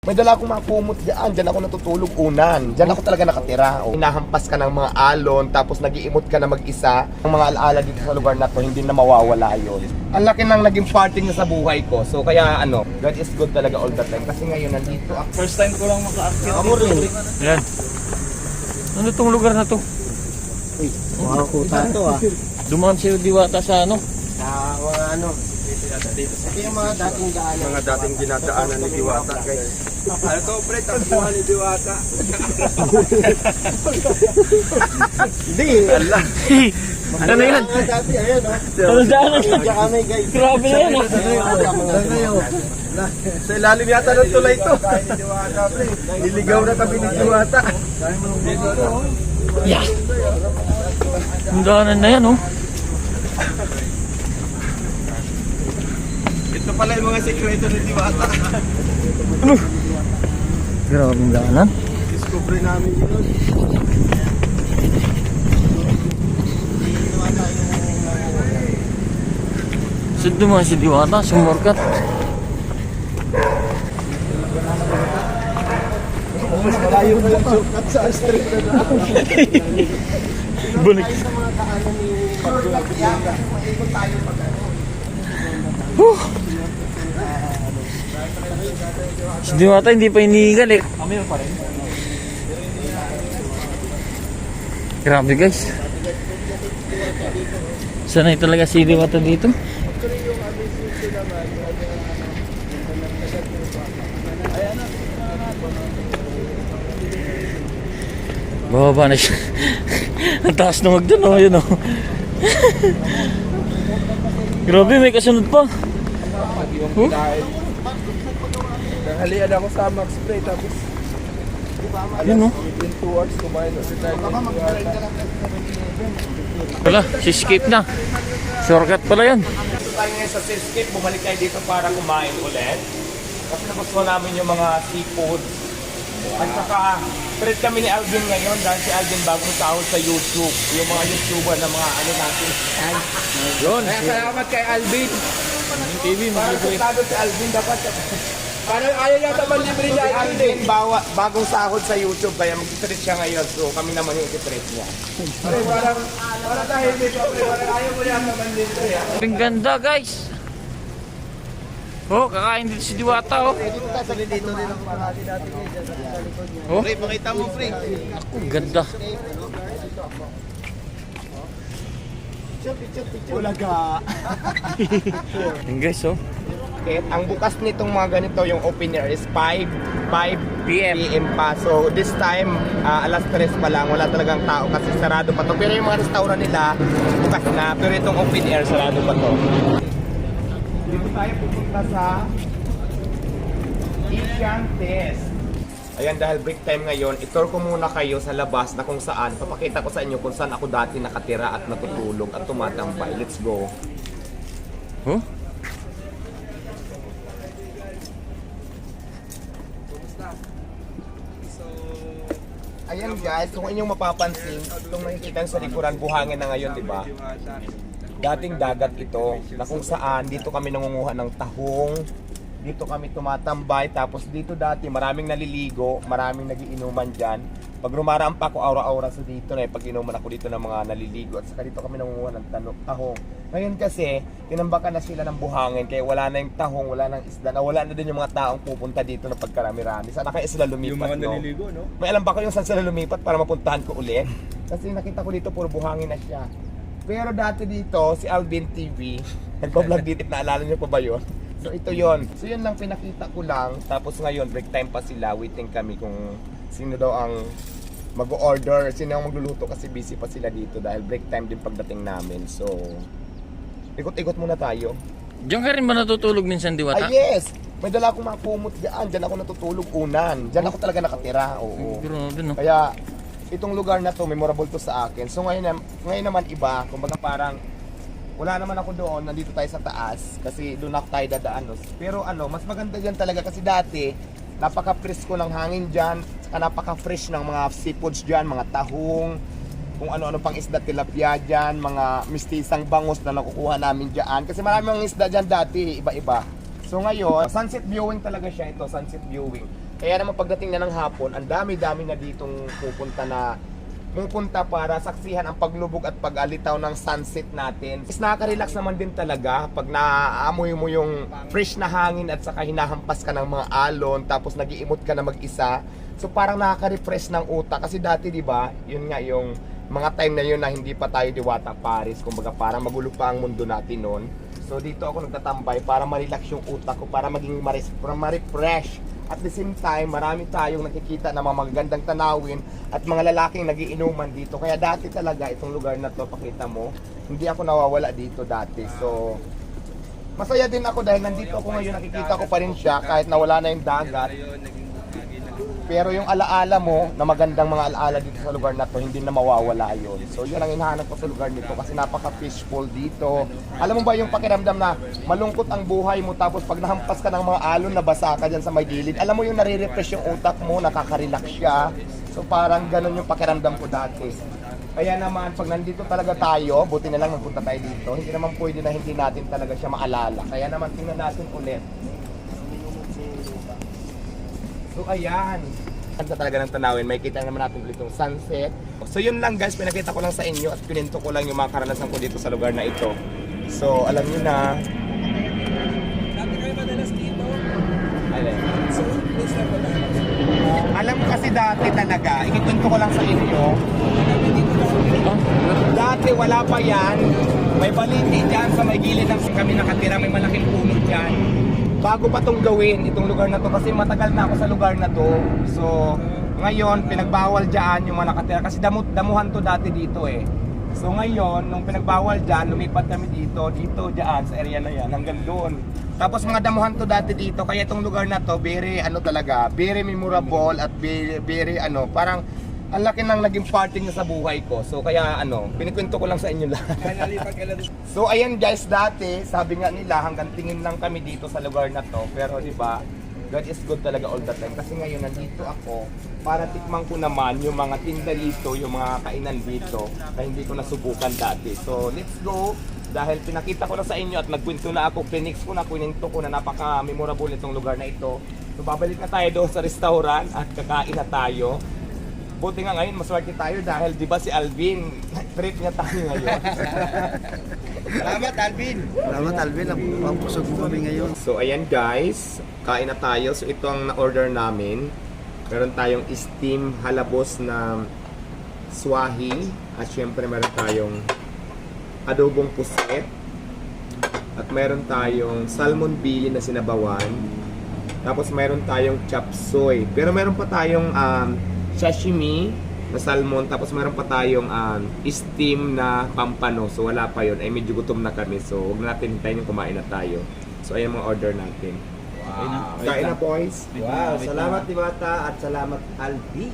May dala akong mga kumot dyan. Dyan ako natutulog unan. Dyan ako talaga nakatira. O, Hinahampas ka ng mga alon, tapos nag-iimot ka na mag-isa. Ang mga alaala dito sa lugar na to, hindi na mawawala yun. Ang laki ng naging parting na sa buhay ko. So kaya ano, God is good talaga all the time. Kasi ngayon nandito ako. First time ko lang maka-active. Ako rin. Yan. Ano tong lugar na to? Mga kuta to ah. Dumaan si Diwata sa ano? Sa mga ano. Ito yung mga dating daanan. Mga dating dinadaanan ni Diwata, guys. Ano to, pre? Tapuhan ni Diwata. Hindi. Allah. ano na yan? Mga dati, ayan o. Ano daanan yan? Diyan kami guys. Grabe na yan ah. Sa ilalim yata ng tulay to. Niligaw na kami ni Diwata. Yeah. Ang daanan na yan oh. Ito pala yung mga sekreto ni Diwata. Grabe ang daanan. Discover namin yun. Saan dumaan si Diwata? Sumorkat. Mas malayo na yung shortcut sa street na na. Balik. Sa mga daanan ni Pagdulag. Si Diwata hindi pa inigal eh. Kami pa rin. Grabe guys. Sanay talaga si Diwata dito. Bababa na siya. Ang taas na magdano. Yun oh. Grabe, may kasunod pa. Huh? Nanghalian ako sa Max Play tapos Yun within 2 hours kumain na si Wala, si Skip na. Shortcut pala yan. Tayo ngayon sa Seascape, bumalik tayo dito para kumain ulit. Kasi nagustuhan namin yung mga seafood. At saka, treat kami ni Alvin ngayon dahil si Alvin bagong sahod sa YouTube. Yung mga YouTuber na mga ano natin. Yun. Kaya salamat kay Alvin. TV, Para sustado si Alvin dapat. Parang ayaw yata man libre niya si Alvin. Bawa, bagong sahod sa YouTube kaya mag-treat siya ngayon. So kami naman yung i-treat niya. Parang, parang dahil dito, pre, parang ayaw mo yata man libre. ah. Ang ganda guys. Oh, kakain dito si Diwata oh. Dito tayo sa dito din ang parati dati. Oh, Pre, pakita mo pre. ang ganda. Ulaga. Yan guys oh. Okay, ang bukas nitong mga ganito, yung open air is 5, 5 PM. PM pa. So this time, ah, alas 3 pa lang, wala talagang tao kasi sarado pa to. Pero yung mga restaurant nila, bukas na. Pero itong open air, sarado pa to. Dito tayo pupunta sa Asian Test. Ayan, dahil break time ngayon, itur ko muna kayo sa labas na kung saan, papakita ko sa inyo kung saan ako dati nakatira at natutulog at tumatambay. Let's go. Oh? Ayan guys, kung inyong mapapansin, itong nakikita sa likuran, buhangin na ngayon, di ba? Dating dagat ito, na kung saan dito kami nangunguha ng tahong, dito kami tumatambay, tapos dito dati maraming naliligo, maraming nagiinuman dyan. Pag rumaraan pa ako aura-aura sa dito na, pag inuman ako dito ng mga naliligo, at saka dito kami nangunguha ng tano, tahong. Ngayon kasi, tinambakan na sila ng buhangin, kaya wala na yung tahong, wala na isda, na wala na din yung mga taong pupunta dito na pagkarami-rami. Sana kaya sila lumipat, Yung mga no? naliligo, no? May alam ba kayo saan sila lumipat para mapuntahan ko ulit? Kasi nakita ko dito puro buhangin na siya. Pero dati dito, si Alvin TV, nagpa-vlog dito, naalala niyo pa ba yun? So ito yon. So yun lang pinakita ko lang. Tapos ngayon, break time pa sila. Waiting kami kung sino daw ang mag-order. Sino ang magluluto kasi busy pa sila dito dahil break time din pagdating namin. So, ikot-ikot muna tayo. Diyan ka rin ba natutulog minsan Ah Diwata? yes! May dala akong mga kumot dyan. Dyan ako natutulog unan. Dyan ako talaga nakatira. Oo. Grabe no. Kaya itong lugar na to memorable to sa akin. So ngayon ngayon naman iba, kumbaga parang wala naman ako doon, nandito tayo sa taas kasi doon ako tayo dadaan. no. Pero ano, mas maganda diyan talaga kasi dati napaka-presko ng hangin saka napaka-fresh ng mga seafoods diyan, mga tahong, kung ano-ano pang isda tilapia diyan, mga mistisang bangus na nakukuha namin diyan. Kasi marami mga isda diyan dati, iba-iba. So ngayon, sunset viewing talaga siya ito, sunset viewing. Kaya naman pagdating na ng hapon, ang dami-dami na ditong pupunta na pupunta para saksihan ang paglubog at pag-alitaw ng sunset natin. Is nakaka-relax naman din talaga pag naaamoy mo yung fresh na hangin at saka hinahampas ka ng mga alon tapos nagiimot ka na mag-isa. So parang nakaka-refresh ng utak kasi dati 'di ba, yun nga yung mga time na yun na hindi pa tayo diwata Paris, kumbaga parang magulo pa ang mundo natin noon. So dito ako nagtatambay para ma-relax yung utak ko, para maging ma-refresh. At the same time, marami tayong nakikita na mga magagandang tanawin at mga lalaking nagiinuman dito. Kaya dati talaga itong lugar na to, pakita mo, hindi ako nawawala dito dati. So, masaya din ako dahil nandito ako ngayon, nakikita ko pa rin siya kahit nawala na yung dagat. Pero yung alaala mo, na magandang mga alaala dito sa lugar na to, hindi na mawawala yon. So yun ang hinahanap ko sa lugar nito kasi napaka-peaceful dito. Alam mo ba yung pakiramdam na malungkot ang buhay mo tapos pag nahampas ka ng mga alon na basa ka dyan sa may gilid, alam mo yung nare-refresh yung utak mo, nakaka-relax siya. So parang ganun yung pakiramdam ko dati. Kaya naman, pag nandito talaga tayo, buti na lang nagpunta tayo dito, hindi naman pwede na hindi natin talaga siya maalala. Kaya naman, tingnan natin ulit. So ayan. Ganda talaga ng tanawin. May kita naman natin ulit yung sunset. So yun lang guys, pinakita ko lang sa inyo at pinento ko lang yung mga karanasan ko dito sa lugar na ito. So alam niyo na. Dati kayo madalas dito. Alin? So, please lang. Alam mo kasi dati talaga, ikikwento ko lang sa inyo. Dati wala pa yan. May baliti dyan sa may gilid ng kami nakatira. May malaking puno dyan. Bago pa tong gawin, itong lugar na to. Kasi matagal na ako sa lugar na to. So, ngayon, pinagbawal dyan yung mga nakatira. Kasi damu, damuhan to dati dito eh. So ngayon, nung pinagbawal dyan, lumipat kami dito, dito, dyan, sa area na yan, hanggang doon. Tapos mga damuhan to dati dito, kaya itong lugar na to, very ano talaga, very memorable at very, very ano, parang ang laki ng naging parting na sa buhay ko. So kaya ano, pinikwento ko lang sa inyo lahat. So ayan guys, dati sabi nga nila hanggang tingin lang kami dito sa lugar na to. Pero di ba, God is good talaga all the time. Kasi ngayon nandito ako para tikman ko naman yung mga tinda dito, yung mga kainan dito na hindi ko nasubukan dati. So let's go. Dahil pinakita ko na sa inyo at nagkwento na ako, pinix ko na, kwento ko na napaka-memorable itong lugar na ito. So babalik na tayo doon sa restaurant at kakain na tayo. Buti nga ngayon, maswerte tayo dahil di ba si Alvin, trip niya tayo ngayon. Salamat, Alvin. Salamat Alvin, ang pusog mo kami ngayon. So ayan guys, kain na tayo. So ito ang na-order namin. Meron tayong steam halabos na swahi. At syempre meron tayong adobong puset. At meron tayong salmon bili na sinabawan. Tapos meron tayong chop suey. Pero meron pa tayong um, sashimi na salmon. Tapos meron pa tayong um, steam na pampano. So wala pa yon Ay medyo gutom na kami. So huwag na natin hintayin yung kumain na tayo. So ayan mga order natin. Wow. Kain na boys. Wow, salamat Diwata at salamat Alvin.